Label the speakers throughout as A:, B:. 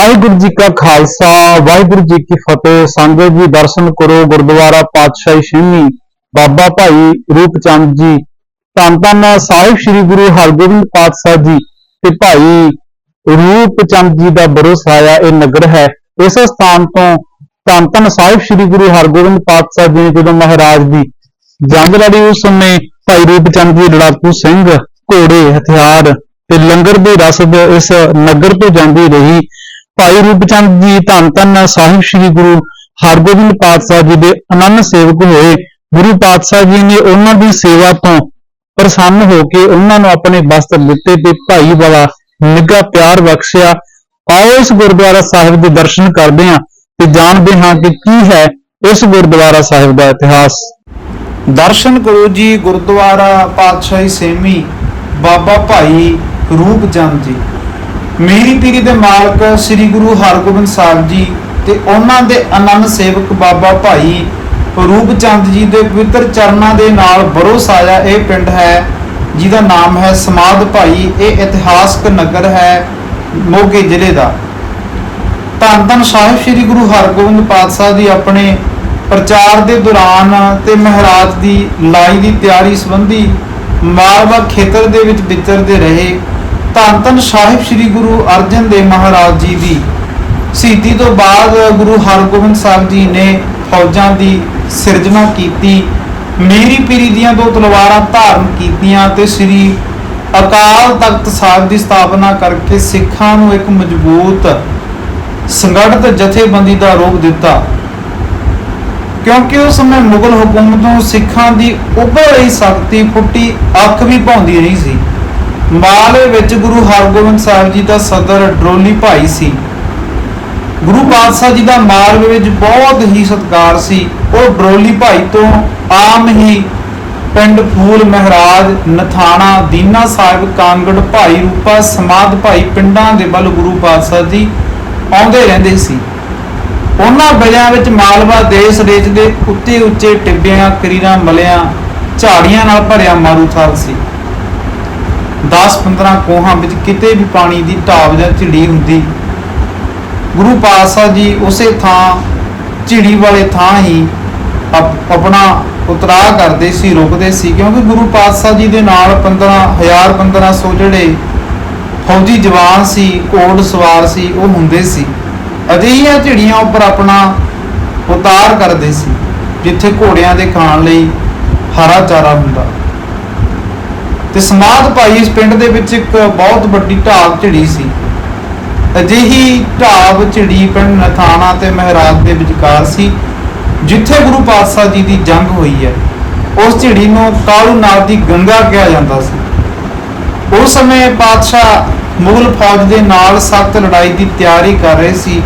A: ਵਾਹਿਗੁਰੂ ਜੀ ਕਾ ਖਾਲਸਾ, ਵਾਹਿਗੁਰੂ ਜੀ ਕੀ ਫਤਿਹ। ਸੰਗਤ ਜੀ, ਦਰਸ਼ਨ ਕਰੋ ਗੁਰਦੁਆਰਾ ਪਾਤਸ਼ਾਹੀ ਛੇਵੀਂ ਬਾਬਾ ਭਾਈ ਰੂਪਚੰਦ ਜੀ। ਧੰਨ ਧੰਨ ਸਾਹਿਬ ਸ੍ਰੀ ਗੁਰੂ ਹਰਗੋਬਿੰਦ ਪਾਤਸ਼ਾਹ ਜੀ ਤੇ ਭਾਈ ਰੂਪਚੰਦ ਜੀ ਦਾ ਬਰੋਸਾਇਆ ਇਹ ਨਗਰ ਹੈ। ਇਸ ਸਥਾਨ ਤੋਂ ਧੰਨ ਧੰਨ ਸਾਹਿਬ ਸ੍ਰੀ ਗੁਰੂ ਹਰਗੋਬਿੰਦ ਪਾਤਸ਼ਾਹ ਜੀ ਨੇ ਜਦੋਂ ਮਹਾਰਾਜ ਦੀ ਜੰਗ ਲੜੀ, ਉਸ ਸਮੇਂ ਭਾਈ ਰੂਪਚੰਦ ਜੀ ਲੜਾਕੂ ਸਿੰਘ ਘੋੜੇ, ਹਥਿਆਰ ਤੇ ਲੰਗਰ ਦੀ ਰਸਦ ਇਸ ਨਗਰ ਤੋਂ ਜਾਂਦੀ ਰਹੀ। ਭਾਈ ਰੂਪਚੰਦ ਜੀ ਧੰਨ ਧੰਨ ਸਾਹਿਬ ਸ੍ਰੀ ਗੁਰੂ ਹਰਗੋਬਿੰਦ ਪਾਤਸ਼ਾਹ ਜੀ ਦੇ ਅਨੰਨ ਸੇਵਕ ਹੋਏ। ਗੁਰੂ ਪਾਤਸ਼ਾਹ ਜੀ ਨੇ ਉਹਨਾਂ ਦੀ ਸੇਵਾ ਤੋਂ ਪ੍ਰਸੰਨ ਹੋ ਕੇ ਉਹਨਾਂ ਨੂੰ ਆਪਣੇ ਵਸਤਰ ਦਿੱਤੇ ਤੇ ਭਾਈ ਵਾਲਾ ਨਿੱਘਾ ਪਿਆਰ ਬਖਸ਼ਿਆ। ਆਓ ਇਸ ਗੁਰਦੁਆਰਾ ਸਾਹਿਬ ਦੇ ਦਰਸ਼ਨ ਕਰਦੇ ਹਾਂ ਤੇ ਜਾਣਦੇ ਹਾਂ ਕਿ ਕੀ ਹੈ ਇਸ ਗੁਰਦੁਆਰਾ ਸਾਹਿਬ ਦਾ ਇਤਿਹਾਸ।
B: ਦਰਸ਼ਨ ਕਰੋ ਜੀ ਗੁਰਦੁਆਰਾ ਪਾਤਸ਼ਾਹੀ ਸੇਮੀ ਬਾਬਾ ਭਾਈ ਰੂਪ ਚੰਦ ਜੀ। ਮੀਰੀ ਪੀਰੀ ਦੇ ਮਾਲਕ ਸ੍ਰੀ ਗੁਰੂ ਹਰਗੋਬਿੰਦ ਸਾਹਿਬ ਜੀ ਤੇ ਉਹਨਾਂ ਦੇ ਅਨੰਦ ਸੇਵਕ ਬਾਬਾ ਭਾਈ ਰੂਪ ਚੰਦ ਜੀ ਦੇ ਪਵਿੱਤਰ ਚਰਨਾਂ ਦੇ ਨਾਲ ਬਰੋਸਾਇਆ ਇਹ ਪਿੰਡ ਹੈ, ਜਿਹਦਾ ਨਾਮ ਹੈ ਸਮਾਦ ਭਾਈ। ਇਹ ਇਤਿਹਾਸਕ ਨਗਰ ਹੈ ਮੋਗੇ ਜ਼ਿਲ੍ਹੇ ਦਾ। ਧੰਨ ਧੰਨ ਸਾਹਿਬ ਸ੍ਰੀ ਗੁਰੂ ਹਰਗੋਬਿੰਦ ਪਾਤਸ਼ਾਹ ਦੀ ਆਪਣੇ ਪ੍ਰਚਾਰ ਦੇ ਦੌਰਾਨ ਤੇ ਮਹਾਰਾਜ ਦੀ ਲਾਈ ਦੀ ਤਿਆਰੀ ਸੰਬੰਧੀ ਮਾਲਵਾ ਖੇਤਰ ਦੇ ਵਿੱਚ ਵਿਚਰਦੇ ਰਹੇ। ਧੰਨ ਧੰਨ ਸਾਹਿਬ ਸ੍ਰੀ ਗੁਰੂ ਅਰਜਨ ਦੇਵ ਮਹਾਰਾਜ ਜੀ ਦੀ। ਸ਼ਹੀਦੀ ਤੋਂ ਬਾਅਦ ਗੁਰੂ ਹਰਗੋਬਿੰਦ ਸਾਹਿਬ ਜੀ ਨੇ ਫੌਜਾਂ ਦੀ ਸਿਰਜਣਾ ਕੀਤੀ, ਮੇਰੀ ਪੀਰੀ ਦੀਆਂ ਦੋ ਤਲਵਾਰਾਂ ਧਾਰਨ ਕੀਤੀਆਂ ਤੇ ਸ੍ਰੀ ਅਕਾਲ ਤਖਤ ਸਾਹਿਬ ਦੀ ਸਥਾਪਨਾ ਕਰਕੇ ਸਿੱਖਾਂ ਨੂੰ ਇੱਕ ਮਜ਼ਬੂਤ, ਸੰਗਠਿਤ ਜਥੇਬੰਦੀ ਦਾ ਰੂਪ ਦਿੱਤਾ। ਕਿਉਂਕਿ ਉਸ ਸਮੇਂ ਮੁਗਲ ਹਕੂਮਤ ਨੂੰ ਸਿੱਖਾਂ ਦੀ ਉੱਭਰ ਰਹੀ ਸ਼ਕਤੀ ਫੁੱਟੀ ਅੱਖ ਵੀ ਪਾਉਂਦੀ ਰਹੀ ਸੀ। ਮਾਲਵੇ ਵਿੱਚ ਗੁਰੂ ਹਰਗੋਬਿੰਦ ਸਾਹਿਬ ਜੀ ਦਾ ਸਦਰ ਡਰੋਲੀ ਭਾਈ ਸੀ। ਗੁਰੂ ਪਾਤਸ਼ਾਹ ਜੀ ਦਾ ਮਾਲਵੇ ਵਿੱਚ ਬਹੁਤ ਹੀ ਸਤਿਕਾਰ ਸੀ। ਉਹ ਡਰੋਲੀ ਭਾਈ ਤੋਂ ਆਮ ਹੀ ਪਿੰਡ ਫੂਲ ਮਹਾਰਾਜ, ਨਥਾਣਾ, ਦੀਨਾ ਸਾਹਿਬ, ਕਾਂਗੜ ਭਾਈ ਰੂਪਾ, ਸਮਾਦ ਭਾਈ ਪਿੰਡਾਂ ਦੇ ਵੱਲ ਗੁਰੂ ਪਾਤਸ਼ਾਹ ਜੀ ਆਉਂਦੇ ਰਹਿੰਦੇ ਸੀ। ਉਹਨਾਂ ਬਜਾਂ ਵਿੱਚ ਮਾਲਵਾ ਦੇਸ਼ ਰੇਜ ਦੇ ਉੱਤੇ ਉੱਚੇ ਟਿੱਬਿਆਂ, ਕਰੀਰਾਂ, ਮਲਿਆਂ, ਝਾੜੀਆਂ ਨਾਲ ਭਰਿਆ ਮਾਰੂਥਲ ਸੀ। 10-15 ਕੋਹਾਂ ਵਿੱਚ ਕਿਤੇ ਵੀ ਪਾਣੀ ਦੀ ਢਾਬ ਜਾਂ ਝਿੜੀ ਹੁੰਦੀ। ਗੁਰੂ ਪਾਤਸ਼ਾਹ ਜੀ ਉਸੇ ਥਾਂ, ਝਿੜੀ ਵਾਲੇ ਥਾਂ ਹੀ ਆਪਣਾ ਉਤਰਾਅ ਕਰਦੇ ਸੀ, ਰੁਕਦੇ ਸੀ, ਕਿਉਂਕਿ ਗੁਰੂ ਪਾਤਸ਼ਾਹ ਜੀ ਦੇ ਨਾਲ 15000 1500 ਜਿਹੜੇ ਫੌਜੀ ਜਵਾਨ ਸੀ, ਘੋੜ ਸਵਾਰ ਸੀ, ਉਹ ਹੁੰਦੇ ਸੀ। ਅਜਿਹੀਆਂ ਝਿੜੀਆਂ ਉੱਪਰ ਆਪਣਾ ਉਤਾਰ ਕਰਦੇ ਸੀ, ਜਿੱਥੇ ਘੋੜਿਆਂ ਦੇ ਖਾਣ ਲਈ ਹਰਾ ਚਾਰਾ ਹੁੰਦਾ। ਤੇ ਸਮਾਧ ਭਾਈ ਇਸ ਪਿੰਡ ਦੇ ਵਿੱਚ ਇੱਕ ਬਹੁਤ ਵੱਡੀ ਢਾਬ ਝਿੜੀ ਸੀ। ਅਜਿਹੀ ਢਾਬ ਝਿੜੀ ਪਿੰਡ ਨਥਾਣਾ ਤੇ ਮਹਿਰਾਜ ਦੇ ਵਿਚਕਾਰ ਸੀ, ਜਿੱਥੇ ਗੁਰੂ ਪਾਤਸ਼ਾਹ ਜੀ ਦੀ ਜੰਗ ਹੋਈ ਹੈ। ਉਸ ਝਿੜੀ ਨੂੰ ਕਾਲੂ ਨਾਥ ਦੀ ਗੰਗਾ ਕਿਹਾ ਜਾਂਦਾ ਸੀ। ਉਸ ਸਮੇਂ ਪਾਤਸ਼ਾਹ ਮੁਗਲ ਫੌਜ ਦੇ ਨਾਲ ਸਖਤ ਲੜਾਈ ਦੀ ਤਿਆਰੀ ਕਰ ਰਹੇ ਸੀ,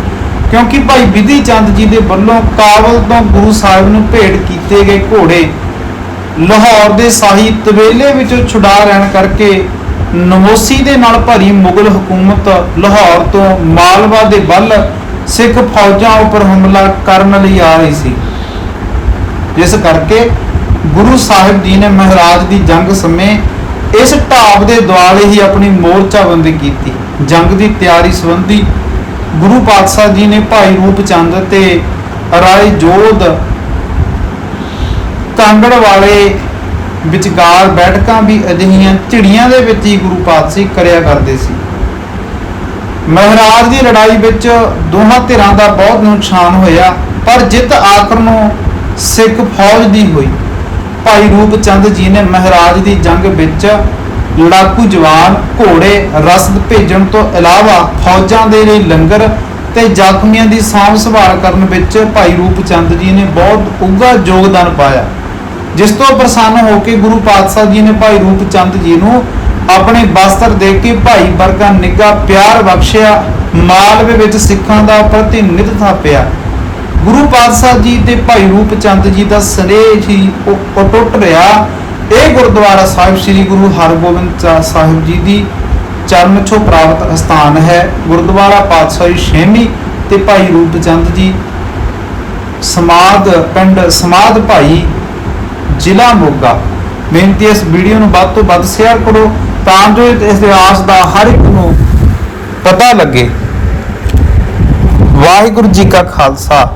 B: ਕਿਉਂਕਿ ਭਾਈ ਵਿਧੀ ਚੰਦ ਜੀ ਦੇ ਵੱਲੋਂ ਕਾਬਲ ਤੋਂ ਗੁਰੂ ਸਾਹਿਬ ਨੂੰ ਭੇਟ ਕੀਤੇ ਗਏ ਘੋੜੇ ਲਾਹੌਰ ਦੇ ਸਾਹੀ ਤਵੇਲੇ ਵਿੱਚੋਂ ਛੁਡਾ ਰਹਿਣ ਕਰਕੇ ਨਮੋਸੀ ਦੇ ਨਾਲ ਭਰੀ ਮੁਗਲ ਹਕੂਮਤ ਲਾਹੌਰ ਤੋਂ ਮਾਲਵਾ ਦੇ ਵੱਲ ਸਿੱਖ ਫੌਜਾਂ ਉੱਪਰ ਹਮਲਾ ਕਰਨ ਲਈ ਆ ਰਹੀ ਸੀ। ਜਿਸ ਕਰਕੇ ਗੁਰੂ ਸਾਹਿਬ ਜੀ ਨੇ ਮਹਾਰਾਜ ਦੀ ਜੰਗ ਸਮੇਂ ਇਸ ਢਾਬ ਦੇ ਦੁਆਲੇ ਹੀ ਆਪਣੀ ਮੋਰਚਾਬੰਦੀ ਕੀਤੀ। ਜੰਗ ਦੀ ਤਿਆਰੀ ਸੰਬੰਧੀ ਗੁਰੂ ਪਾਤਸ਼ਾਹ ਜੀ ਨੇ ਭਾਈ ਰੂਪ ਚੰਦ ਤੇ ਰਾਏ ਜੋਧ ਕਾਂਗੜ ਵਾਲੇ ਵਿਚਕਾਰ ਬੈਠਕਾਂ ਵੀ ਅਜਿਹੀਆਂ ਝਿੜੀਆਂ ਦੇ ਵਿੱਚ ਹੀ ਗੁਰੂ ਪਾਤਸ਼ਾਹ ਕਰਿਆ ਕਰਦੇ ਸੀ। ਮਹਾਰਾਜ ਦੀ ਲੜਾਈ ਵਿੱਚ ਦੋਹਾਂ ਧਿਰਾਂ ਦਾ ਬਹੁਤ ਨੁਕਸਾਨ ਹੋਇਆ, ਪਰ ਜਿੱਤ ਆਖਰ ਨੂੰ ਸਿੱਖ ਫੌਜ ਦੀ ਹੋਈ। ਭਾਈ ਰੂਪ ਚੰਦ ਜੀ ਨੇ ਮਹਾਰਾਜ ਦੀ ਜੰਗ ਵਿੱਚ ਲੜਾਕੂ ਜਵਾਨ, ਘੋੜੇ ਰਸਦ ਭੇਜਣ ਤੋਂ ਇਲਾਵਾ ਫੌਜਾਂ ਦੇ ਲਈ ਲੰਗਰ ਤੇ ਜ਼ਖਮੀਆਂ ਦੀ ਸਾਂਭ ਸੰਭਾਲ ਕਰਨ ਵਿੱਚ ਭਾਈ ਰੂਪ ਚੰਦ ਜੀ ਨੇ ਬਹੁਤ ਉੱਘਾ ਯੋਗਦਾਨ ਪਾਇਆ। ਜਿਸ ਤੋਂ ਪ੍ਰਸੰਨ ਹੋ ਕੇ ਗੁਰੂ ਪਾਤਸ਼ਾਹ ਜੀ ਨੇ ਭਾਈ ਰੂਪ ਚੰਦ ਜੀ ਨੂੰ ਆਪਣੇ ਬਸਤਰ ਦੇ ਕੇ ਭਾਈ ਵਰਗਾ ਨਿੱਘਾ ਪਿਆਰ ਬਖਸ਼ਿਆ, ਮਾਲਵੇ ਵਿੱਚ ਸਿੱਖਾਂ ਦਾ ਪ੍ਰਤੀਨਿਧ ਥਾਪਿਆ। ਗੁਰੂ ਪਾਤਸ਼ਾਹ ਜੀ ਤੇ ਭਾਈ ਰੂਪਚੰਦ ਜੀ ਦਾ ਸਨੇਹ ਹੀ ਉਹ ਟੁੱਟ ਰਿਹਾ। ਇਹ ਗੁਰਦੁਆਰਾ ਸਾਹਿਬ ਸ੍ਰੀ ਗੁਰੂ ਹਰਗੋਬਿੰਦ ਸਾਹਿਬ ਜੀ ਦੀ ਚਰਨ ਛੋ ਪ੍ਰਾਪਤ ਸਥਾਨ ਹੈ। ਗੁਰਦੁਆਰਾ ਪਾਤਸ਼ਾਹੀ ਛੇਵੀਂ ਤੇ ਭਾਈ ਰੂਪ ਚੰਦ ਜੀ ਸਮਾਦ ਪਿੰਡ ਸਮਾਦ ਭਾਈ ਜ਼ਿਲ੍ਹਾ ਮੋਗਾ। ਬੇਨਤੀ ਇਸ ਵੀਡੀਓ ਨੂੰ ਵੱਧ ਤੋਂ ਵੱਧ ਸ਼ੇਅਰ ਕਰੋ ਤਾਂ ਜੋ ਇਤਿਹਾਸ ਦਾ ਹਰ ਇੱਕ ਨੂੰ ਪਤਾ ਲੱਗੇ। ਵਾਹਿਗੁਰੂ ਜੀ ਕਾ ਖਾਲਸਾ।